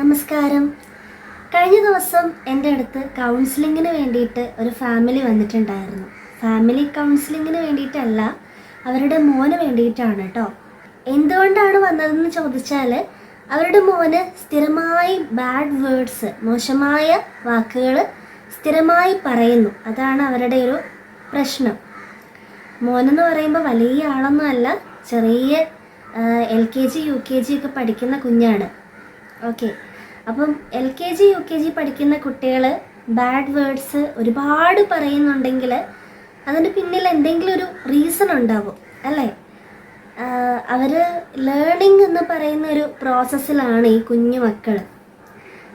നമസ്കാരം. കഴിഞ്ഞ ദിവസം എന്റെ അടുത്ത് കൗൺസിലിങ്ങിന് വേണ്ടിയിട്ട് ഒരു ഫാമിലി വന്നിട്ടുണ്ടായിരുന്നു. ഫാമിലി കൗൺസിലിങ്ങിന് വേണ്ടിയിട്ടല്ല അവരുടെ മോന് വേണ്ടിയിട്ടാണ് കേട്ടോ എന്തുകൊണ്ടാണ് വന്നതെന്ന് ചോദിച്ചാൽ അവരുടെ മോന് സ്ഥിരമായി ബാഡ് വേർഡ്സ് മോശമായ വാക്കുകൾ സ്ഥിരമായി പറയുന്നു. അതാണ് അവരുടെ ഒരു പ്രശ്നം. മോനെന്ന് പറയുമ്പോൾ വലിയ ആളൊന്നും അല്ല ചെറിയ L K G U K G ഒക്കെ പഠിക്കുന്ന കുഞ്ഞാണ്. ഓക്കെ അപ്പം L K G U K G പഠിക്കുന്ന കുട്ടികൾ ബാഡ് വേർഡ്സ് ഒരുപാട് പറയുന്നുണ്ടെങ്കിൽ അതിന് പിന്നിൽ എന്തെങ്കിലും ഒരു റീസൺ ഉണ്ടാവും അല്ലേ? അവർ ലേണിംഗ് എന്ന് പറയുന്ന ഒരു പ്രോസസ്സിലാണ് ഈ കുഞ്ഞു മക്കൾ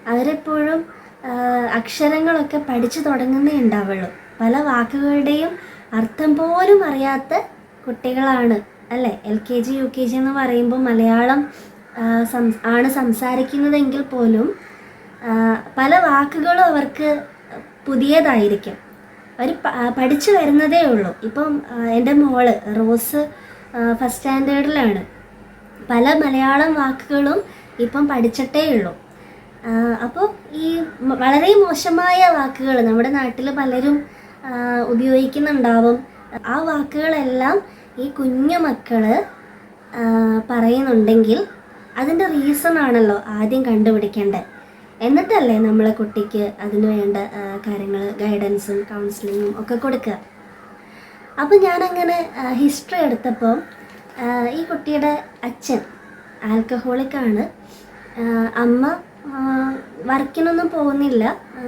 അവരെപ്പോഴും അക്ഷരങ്ങളൊക്കെ പഠിച്ചു തുടങ്ങുന്നേ ഉണ്ടാവുള്ളൂ. പല വാക്കുകളുടെയും അർത്ഥം പോലും അറിയാത്ത കുട്ടികളാണ് അല്ലേ? L K G U K G എന്ന് പറയുമ്പോൾ മലയാളം ആണ് സംസാരിക്കുന്നതെങ്കിൽ പോലും പല വാക്കുകളും അവർക്ക് പുതിയതായിരിക്കും. അവർ പഠിച്ചു വരുന്നതേ ഉള്ളൂ. ഇപ്പം എന്റെ മോൾ റോസ് ഫസ്റ്റ് സ്റ്റാൻഡേർഡിലാണ്. പല മലയാളം വാക്കുകളും ഇപ്പം പഠിച്ചിട്ടേ ഉള്ളൂ. അപ്പോൾ ഈ വളരെ മോശമായ വാക്കുകൾ നമ്മുടെ നാട്ടിൽ പലരും ഉപയോഗിക്കുന്നുണ്ടാവും. ആ വാക്കുകളെല്ലാം ഈ കുഞ്ഞു മക്കൾ പറയുന്നുണ്ടെങ്കിൽ അതിന്റെ റീസൺ ആണല്ലോ ആദ്യം കണ്ടുപിടിക്കേണ്ടത്. എന്നിട്ടല്ലേ നമ്മളെ കുട്ടിക്ക് അതിന് വേണ്ട കാര്യങ്ങൾ ഗൈഡൻസും കൗൺസിലിങ്ങും ഒക്കെ കൊടുക്കുക. അപ്പം ഞാനങ്ങനെ ഹിസ്റ്ററി എടുത്തപ്പോൾ ഈ കുട്ടിയുടെ അച്ഛൻ ആൽക്കഹോളിക്കാണ് അമ്മ വർക്കിനൊന്നും പോകുന്നില്ല.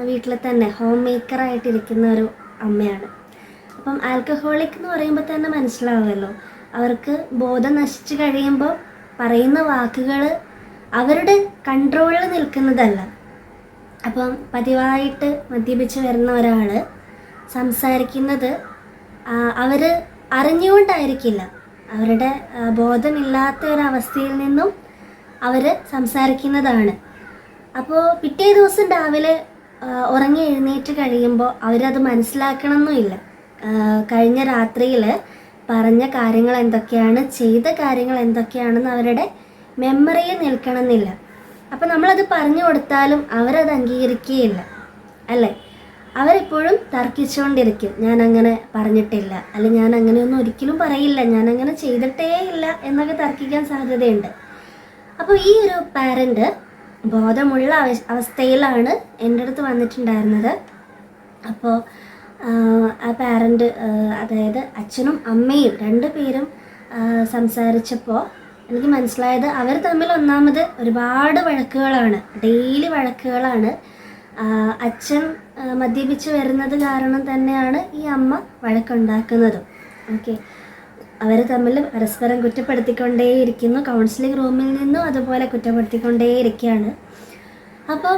വീട്ടിൽ തന്നെ ഹോം മേക്കറായിട്ടിരിക്കുന്ന ഒരു അമ്മയാണ്. അപ്പം ആൽക്കഹോളിക് എന്ന് പറയുമ്പോൾ തന്നെ മനസ്സിലാവുമല്ലോ. അവർക്ക് ബോധം നശിച്ചു കഴിയുമ്പോൾ പറയുന്ന വാക്കുകൾ അവരുടെ കൺട്രോളിൽ നിൽക്കുന്നതല്ല. അപ്പം പതിവായിട്ട് മദ്യപിച്ച് വരുന്ന ഒരാൾ സംസാരിക്കുന്നത് അവർ അറിഞ്ഞുകൊണ്ടായിരിക്കില്ല. അവരുടെ ബോധമില്ലാത്ത ഒരവസ്ഥയിൽ നിന്നും അവർ സംസാരിക്കുന്നതാണ്. അപ്പോൾ പിറ്റേ ദിവസം രാവിലെ ഉറങ്ങി എഴുന്നേറ്റ് കഴിയുമ്പോൾ അവരത് മനസ്സിലാക്കണമെന്നുമില്ല ആ, കഴിഞ്ഞ രാത്രിയിൽ പറഞ്ഞ കാര്യങ്ങൾ എന്തൊക്കെയാണ് ചെയ്ത കാര്യങ്ങൾ എന്തൊക്കെയാണെന്ന് അവരുടെ മെമ്മറിയിൽ നിൽക്കണമെന്നില്ല. അപ്പം നമ്മളത് പറഞ്ഞു കൊടുത്താലും അവരത് അംഗീകരിക്കുകയില്ല അല്ലേ? അവരെപ്പോഴും തർക്കിച്ചുകൊണ്ടിരിക്കും ഞാൻ അങ്ങനെ പറഞ്ഞിട്ടില്ല അല്ല ഞാൻ അങ്ങനെയൊന്നും ഒരിക്കലും പറയില്ല ഞാൻ അങ്ങനെ ചെയ്തിട്ടേ ഇല്ല എന്നൊക്കെ തർക്കിക്കാൻ സാധ്യതയുണ്ട്. അപ്പോൾ ഈ ഒരു പാരന്റ് ബോധമുള്ള അവസ്ഥയിലാണ് എന്റെ അടുത്ത് വന്നിട്ടുണ്ടായിരുന്നത്. അപ്പോൾ ആ പാരന്റ് അതായത് അച്ഛനും അമ്മയും രണ്ട് പേരും സംസാരിച്ചപ്പോൾ എനിക്ക് മനസ്സിലായത് അവർ തമ്മിൽ ഒന്നാമത് ഒരുപാട് വഴക്കുകളാണ് ഡെയിലി വഴക്കുകളാണ്. അച്ഛൻ മദ്യപിച്ച് വരുന്നത് കാരണം തന്നെയാണ് ഈ അമ്മ വഴക്കുണ്ടാക്കുന്നതും. ഓക്കെ അവർ തമ്മിൽ പരസ്പരം കുറ്റപ്പെടുത്തിക്കൊണ്ടേയിരിക്കുന്നു. കൗൺസിലിംഗ് റൂമിൽ നിന്നും അതുപോലെ കുറ്റപ്പെടുത്തിക്കൊണ്ടേയിരിക്കുകയാണ്. അപ്പം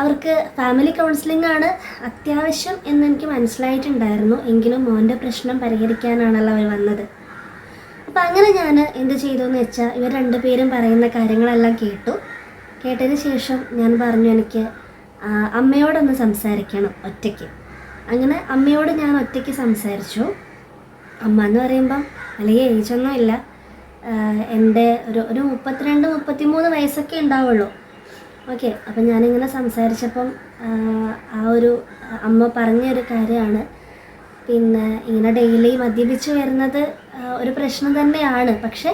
അവർക്ക് ഫാമിലി കൗൺസിലിംഗ് ആണ് അത്യാവശ്യം എന്ന് എനിക്ക് മനസ്സിലായിട്ടുണ്ടായിരുന്നു. എങ്കിലും മോന്റെ പ്രശ്നം പരിഹരിക്കാനാണല്ലോ അവർ വന്നത്. അപ്പം അങ്ങനെ ഞാൻ എന്ത് ചെയ്തു എന്ന് വെച്ചാൽ ഇവർ രണ്ടുപേരും പറയുന്ന കാര്യങ്ങളെല്ലാം കേട്ടു. കേട്ടതിന് ശേഷം ഞാൻ പറഞ്ഞു എനിക്ക് അമ്മയോടൊന്ന് സംസാരിക്കണം ഒറ്റയ്ക്ക്. അങ്ങനെ അമ്മയോട് ഞാൻ ഒറ്റയ്ക്ക് സംസാരിച്ചു. അമ്മ എന്ന് പറയുമ്പം വലിയ ഏജൊന്നും ഇല്ല. എന്റെ ഒരു ഒരു മുപ്പത്തിരണ്ട് മുപ്പത്തിമൂന്ന് വയസ്സൊക്കെ ഉണ്ടാവുള്ളൂ. ഓക്കെ അപ്പം ഞാനിങ്ങനെ സംസാരിച്ചപ്പം ആ ഒരു അമ്മ പറഞ്ഞൊരു കാര്യമാണ്. പിന്നെ ഇങ്ങനെ ഡെയിലി മദ്യപിച്ച് വരുന്നത് ഒരു പ്രശ്നം തന്നെയാണ്. പക്ഷെ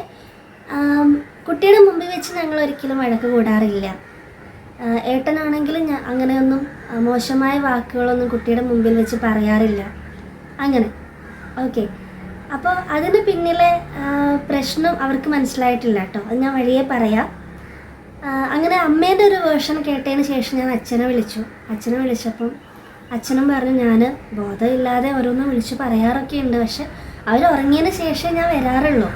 കുട്ടിയുടെ മുമ്പിൽ വെച്ച് ഞങ്ങൾ ഒരിക്കലും വഴക്ക് കൂടാറില്ല. ഏട്ടനാണെങ്കിലും ഞാൻ അങ്ങനെയൊന്നും മോശമായ വാക്കുകളൊന്നും കുട്ടിയുടെ മുമ്പിൽ വെച്ച് പറയാറില്ല. അങ്ങനെ. ഓക്കെ. അപ്പോൾ അതിന് പിന്നിലെ പ്രശ്നം അവർക്ക് മനസ്സിലായിട്ടില്ല കേട്ടോ. അത് ഞാൻ വഴിയേ പറയാം. അങ്ങനെ അമ്മേന്റെ ഒരു വേർഷൻ കേട്ടതിന് ശേഷം ഞാൻ അച്ഛനെ വിളിച്ചു. അച്ഛനെ വിളിച്ചപ്പം അച്ഛനും പറഞ്ഞു ഞാൻ ബോധമില്ലാതെ ഓരോന്നും വിളിച്ച് പറയാറൊക്കെ ഉണ്ട്. പക്ഷെ അവർ ഉറങ്ങിയതിന് ശേഷമേ ഞാൻ വരാറുള്ളൂ.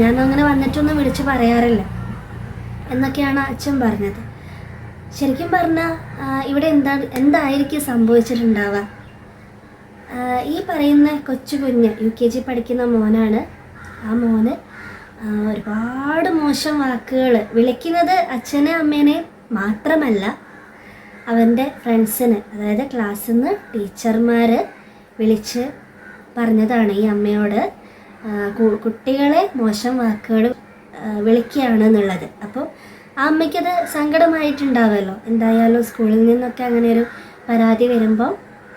ഞാൻ അങ്ങനെ വന്നിട്ടൊന്നും വിളിച്ച് പറയാറില്ല. എന്നൊക്കെയാണ് അച്ഛൻ പറഞ്ഞത്. ശരിക്കും പറഞ്ഞാൽ ഇവിടെ എന്താ എന്തായിരിക്കും സംഭവിച്ചിട്ടുണ്ടാവുക? ഈ പറയുന്ന കൊച്ചു കുഞ്ഞ് യു കെ ജി പഠിക്കുന്ന മോനാണ്. ആ മോന് ഒരുപാട് മോശം വാക്കുകൾ വിളിക്കുന്നത് അച്ഛനെ അമ്മേനെ മാത്രമല്ല അവന്റെ ഫ്രണ്ട്സിന് അതായത് ക്ലാസ്സിൽ നിന്ന് ടീച്ചർമാർ വിളിച്ച് പറഞ്ഞതാണ് ഈ അമ്മയോട് കുട്ടികളെ മോശം വാക്കുകൾ വിളിക്കുകയാണ് എന്നുള്ളത് അപ്പോൾ ആ അമ്മയ്ക്കത് സങ്കടമായിട്ടുണ്ടാവുമല്ലോ എന്തായാലും സ്കൂളിൽ നിന്നൊക്കെ അങ്ങനെ ഒരു പരാതി വരുമ്പോൾ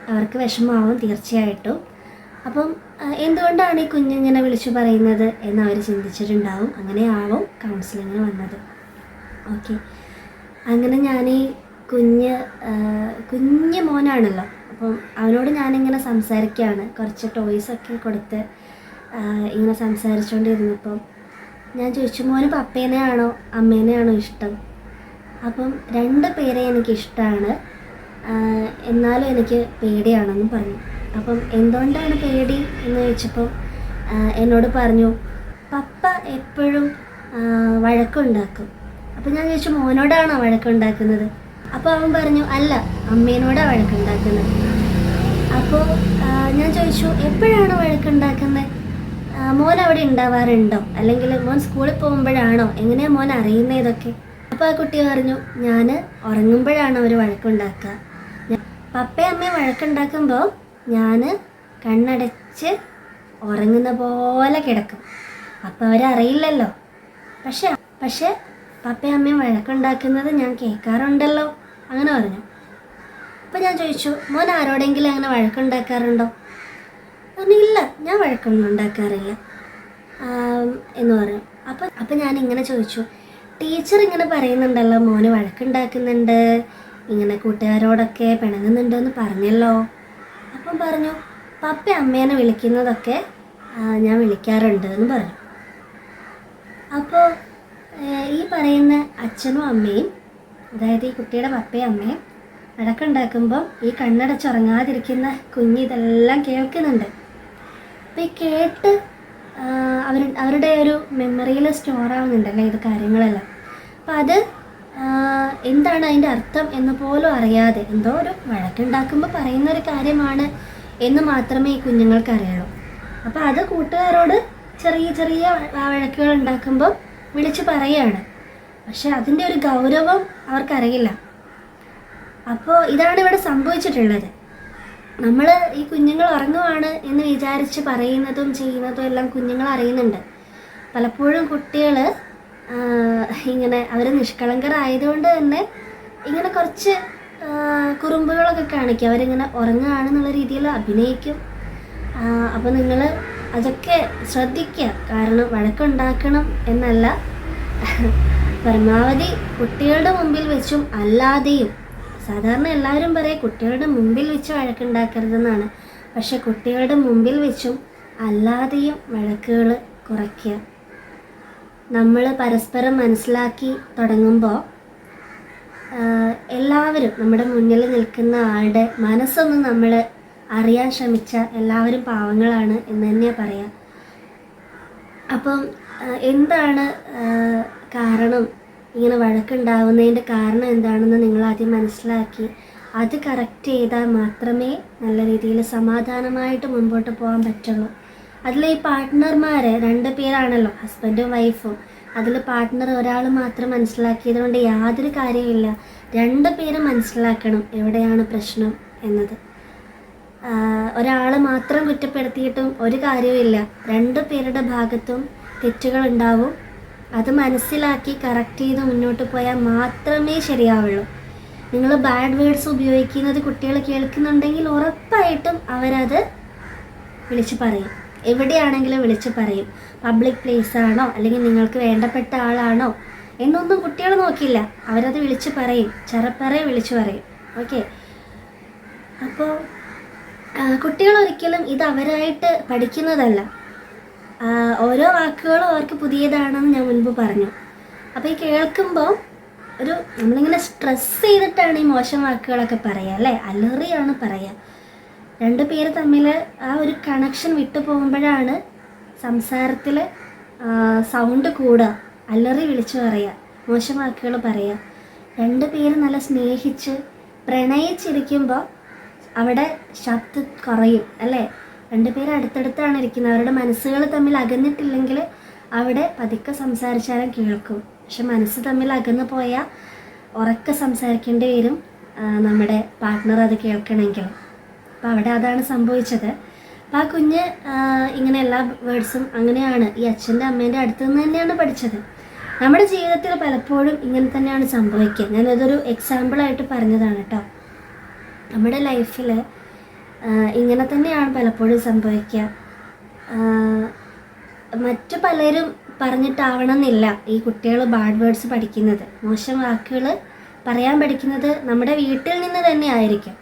അവർക്ക് വിഷമമാവും തീർച്ചയായിട്ടും. അപ്പം എന്തുകൊണ്ടാണ് ഈ കുഞ്ഞിങ്ങനെ വിളിച്ചു പറയുന്നത് എന്ന് അവർ ചിന്തിച്ചിട്ടുണ്ടാവും. അങ്ങനെയാവും കൗൺസിലിങ്ങിന് വന്നത്? ഓക്കെ അങ്ങനെ ഞാൻ ഈ കുഞ്ഞ് കുഞ്ഞ് മോനാണല്ലോ. അപ്പം അവനോട് ഞാനിങ്ങനെ സംസാരിക്കുകയാണ്. കുറച്ച് ടോയ്സൊക്കെ കൊടുത്ത് ഇങ്ങനെ സംസാരിച്ചുകൊണ്ടിരുന്നപ്പം ഞാൻ ചോദിച്ചു മോന് പപ്പേനെയാണോ അമ്മേനെയാണോ ഇഷ്ടം? അപ്പം രണ്ട് പേരെ എനിക്കിഷ്ടമാണ് എന്നാലും എനിക്ക് പേടിയാണെന്നും പറഞ്ഞു. അപ്പം എന്തുകൊണ്ടാണ് പേടി എന്ന് ചോദിച്ചപ്പം എന്നോട് പറഞ്ഞു പപ്പ എപ്പോഴും വഴക്കുണ്ടാക്കും. അപ്പം ഞാൻ ചോദിച്ചു മോനോടാണോ വഴക്കുണ്ടാക്കുന്നത്? അപ്പോൾ അവൻ പറഞ്ഞു അല്ല അമ്മേനോടാണ് വഴക്കുണ്ടാക്കുന്നത്. അപ്പോൾ ഞാൻ ചോദിച്ചു എപ്പോഴാണ് വഴക്കുണ്ടാക്കുന്നത്? മോൻ അവിടെ ഉണ്ടാവാറുണ്ടോ? അല്ലെങ്കിൽ മോൻ സ്കൂളിൽ പോകുമ്പോഴാണോ? എങ്ങനെയാണ് മോൻ അറിയുന്നത് ഇതൊക്കെ? അപ്പോൾ ആ കുട്ടി പറഞ്ഞു ഞാൻ ഉറങ്ങുമ്പോഴാണ് അവർ വഴക്കുണ്ടാക്കുക. പപ്പയും അമ്മയും വഴക്കുണ്ടാക്കുമ്പോൾ ഞാൻ കണ്ണടച്ച് ഉറങ്ങുന്ന പോലെ കിടക്കും. അപ്പോൾ അവരറിയില്ലല്ലോ. പക്ഷെ പക്ഷെ പപ്പയും അമ്മയും വഴക്കുണ്ടാക്കുന്നത് ഞാൻ കേൾക്കാറുണ്ടല്ലോ. അങ്ങനെ പറഞ്ഞു. അപ്പോൾ ഞാൻ ചോദിച്ചു മോൻ ആരോടെങ്കിലും അങ്ങനെ വഴക്കുണ്ടാക്കാറുണ്ടോ? പറഞ്ഞു ഇല്ല ഞാൻ വഴക്കൊന്നും ഉണ്ടാക്കാറില്ല. എന്ന് പറഞ്ഞു. അപ്പം അപ്പം ഞാൻ ഇങ്ങനെ ചോദിച്ചു ടീച്ചർ ഇങ്ങനെ പറയുന്നുണ്ടല്ലോ മോന് വഴക്കുണ്ടാക്കുന്നുണ്ട് ഇങ്ങനെ കൂട്ടുകാരോടൊക്കെ പിണങ്ങുന്നുണ്ടോ എന്ന് പറഞ്ഞല്ലോ. അപ്പം പറഞ്ഞു പപ്പ അമ്മേനെ വിളിക്കുന്നതൊക്കെ ഞാൻ വിളിക്കാറുണ്ട് എന്ന് പറഞ്ഞു. അപ്പോൾ ഈ പറയുന്ന അച്ഛനും അമ്മയും അതായത് ഈ കുട്ടിയുടെ പപ്പയും അമ്മയും വഴക്കുണ്ടാക്കുമ്പോൾ ഈ കണ്ണടച്ചുറങ്ങാതിരിക്കുന്ന കുഞ്ഞ് ഇതെല്ലാം കേൾക്കുന്നുണ്ട്. അപ്പം ഈ കേട്ട് അവർ അവരുടെ ഒരു മെമ്മറിയിൽ സ്റ്റോർ ആവുന്നുണ്ടല്ലേ ഇത് കാര്യങ്ങളെല്ലാം. അപ്പം അത് എന്താണ് അതിന്റെ അർത്ഥം എന്ന് പോലും അറിയാതെ എന്തോ ഒരു വഴക്കുണ്ടാക്കുമ്പോൾ പറയുന്ന ഒരു കാര്യമാണ് എന്ന് മാത്രമേ ഈ കുഞ്ഞുങ്ങൾക്ക് അറിയുള്ളൂ അപ്പോൾ അത് കൂട്ടുകാരോട് ചെറിയ ചെറിയ വഴക്കുകൾ ഉണ്ടാക്കുമ്പോൾ വിളിച്ച് പറയുകയാണ് പക്ഷെ അതിന്റെ ഒരു ഗൗരവം അവർക്കറിയില്ല. അപ്പോൾ ഇതാണ് ഇവിടെ സംഭവിച്ചിട്ടുള്ളത്. നമ്മൾ ഈ കുഞ്ഞുങ്ങൾ ഉറങ്ങുവാണ് എന്ന് വിചാരിച്ച് പറയുന്നതും ചെയ്യുന്നതും എല്ലാം കുഞ്ഞുങ്ങൾ അറിയുന്നുണ്ട്. പലപ്പോഴും കുട്ടികൾ ഇങ്ങനെ അവർ നിഷ്കളങ്കരായതുകൊണ്ട് തന്നെ ഇങ്ങനെ കുറച്ച് കുറുമ്പുകളൊക്കെ കാണിക്കും. അവരിങ്ങനെ ഉറങ്ങുകയാണെന്നുള്ള രീതിയിൽ അഭിനയിക്കും. അപ്പോൾ നിങ്ങൾ അതൊക്കെ ശ്രദ്ധിക്കുക. കാരണം വഴക്കുണ്ടാക്കണം എന്നല്ല. പരമാവധി കുട്ടികളുടെ മുമ്പിൽ വെച്ചും അല്ലാതെയും സാധാരണ എല്ലാവരും പറയും കുട്ടികളുടെ മുമ്പിൽ വെച്ച് വഴക്കുണ്ടാക്കരുതെന്നാണ്. പക്ഷെ കുട്ടികളുടെ മുമ്പിൽ വെച്ചും അല്ലാതെയും വഴക്കുകൾ കുറയ്ക്കുക. നമ്മൾ പരസ്പരം മനസ്സിലാക്കി തുടങ്ങുമ്പോൾ എല്ലാവരും നമ്മുടെ മുന്നിൽ നിൽക്കുന്ന ആളുടെ മനസ്സൊന്ന് നമ്മൾ അറിയാൻ ശ്രമിച്ച എല്ലാവരും പാവങ്ങളാണ് എന്ന് തന്നെയാണ് പറയാം. അപ്പം എന്താണ് കാരണം? ഇങ്ങനെ വഴക്കുണ്ടാവുന്നതിന്റെ കാരണം എന്താണെന്ന് നിങ്ങൾ ആദ്യം മനസ്സിലാക്കി അത് കറക്റ്റ് ചെയ്താൽ മാത്രമേ നല്ല രീതിയിൽ സമാധാനമായിട്ട് മുൻപോട്ട് പോകാൻ പറ്റുള്ളൂ. അതിൽ ഈ പാർട്ട്ണർമാർ രണ്ട് പേരാണല്ലോ ഹസ്ബൻഡും വൈഫും അതിൽ പാർട്ട്ണർ ഒരാൾ മാത്രം മനസ്സിലാക്കിയത് കൊണ്ട് യാതൊരു കാര്യമില്ല രണ്ട് പേരും മനസ്സിലാക്കണം എവിടെയാണ് പ്രശ്നം എന്നത്. ഒരാൾ മാത്രം കുറ്റപ്പെടുത്തിയിട്ടും ഒരു കാര്യവുമില്ല. രണ്ട് പേരുടെ ഭാഗത്തും തെറ്റുകൾ ഉണ്ടാവും അത് മനസ്സിലാക്കി കറക്റ്റ് ചെയ്ത് മുന്നോട്ട് പോയാൽ മാത്രമേ ശരിയാവുള്ളൂ. നിങ്ങൾ ബാഡ് വേർഡ്സ് ഉപയോഗിക്കുന്നത് കുട്ടികൾ കേൾക്കുന്നുണ്ടെങ്കിൽ ഉറപ്പായിട്ടും അവരത് വിളിച്ച് പറയും. എവിടെയാണെങ്കിലും വിളിച്ച് പറയും. പബ്ലിക് പ്ലേസ് ആണോ? അല്ലെങ്കിൽ നിങ്ങൾക്ക് വേണ്ടപ്പെട്ട ആളാണോ? എന്നൊന്നും കുട്ടികൾ നോക്കില്ല അവരത് വിളിച്ച് പറയും. ചെറപ്പറയെ വിളിച്ച് പറയും. ഓക്കെ അപ്പോൾ കുട്ടികൾ ഒരിക്കലും ഇത് അവരായിട്ട് പഠിക്കുന്നതല്ല. ഓരോ വാക്കുകളും അവർക്ക് പുതിയതാണെന്ന് ഞാൻ മുൻപ് പറഞ്ഞു. അപ്പോൾ ഈ കേൾക്കുമ്പോൾ ഒരു നമ്മളിങ്ങനെ സ്ട്രെസ് ചെയ്തിട്ടാണ് ഈ മോശം വാക്കുകളൊക്കെ പറയുക അല്ലേ? അലറിയാണ് പറയുക. രണ്ട് പേര് തമ്മിൽ ആ ഒരു കണക്ഷൻ വിട്ടു പോകുമ്പോഴാണ് സംസാരത്തിൽ സൗണ്ട് കൂടുക. അല്ലറി വിളിച്ചു പറയുക. മോശം വാക്കുകൾ പറയുക. രണ്ട് പേര് നല്ല സ്നേഹിച്ച് പ്രണയിച്ചിരിക്കുമ്പോൾ അവിടെ ശബ്ദം കുറയും അല്ലേ? രണ്ട് പേര് അടുത്തടുത്താണ് ഇരിക്കുന്നത്. അവരുടെ മനസ്സുകൾ തമ്മിൽ അകന്നിട്ടില്ലെങ്കിൽ അവിടെ പതുക്കെ സംസാരിച്ചാലും കേൾക്കും. പക്ഷെ മനസ്സ് തമ്മിൽ അകന്നു പോയാൽ ഉറക്കെ സംസാരിക്കേണ്ടി വരും നമ്മുടെ പാർട്ട്ണർ അത് കേൾക്കണമെങ്കിൽ. അപ്പോൾ അവിടെ അതാണ് സംഭവിച്ചത്. അപ്പോൾ ആ കുഞ്ഞ് ഇങ്ങനെ എല്ലാ വേർഡ്സും അങ്ങനെയാണ് ഈ അച്ഛന്റെ അമ്മേന്റെ അടുത്ത് നിന്ന് തന്നെയാണ് പഠിച്ചത്. നമ്മുടെ ജീവിതത്തിൽ പലപ്പോഴും ഇങ്ങനെ തന്നെയാണ് സംഭവിക്കുക. ഞാനതൊരു എക്സാമ്പിളായിട്ട് പറഞ്ഞതാണ് കേട്ടോ. നമ്മുടെ ലൈഫിൽ ഇങ്ങനെ തന്നെയാണ് പലപ്പോഴും സംഭവിക്കുക. മറ്റു പലരും പറഞ്ഞിട്ടാവണമെന്നില്ല ഈ കുട്ടികൾ ബാഡ് വേർഡ്സ് പഠിക്കുന്നത്. മോശം വാക്കുകൾ പറയാൻ പഠിക്കുന്നത് നമ്മുടെ വീട്ടിൽ നിന്ന് തന്നെ ആയിരിക്കും.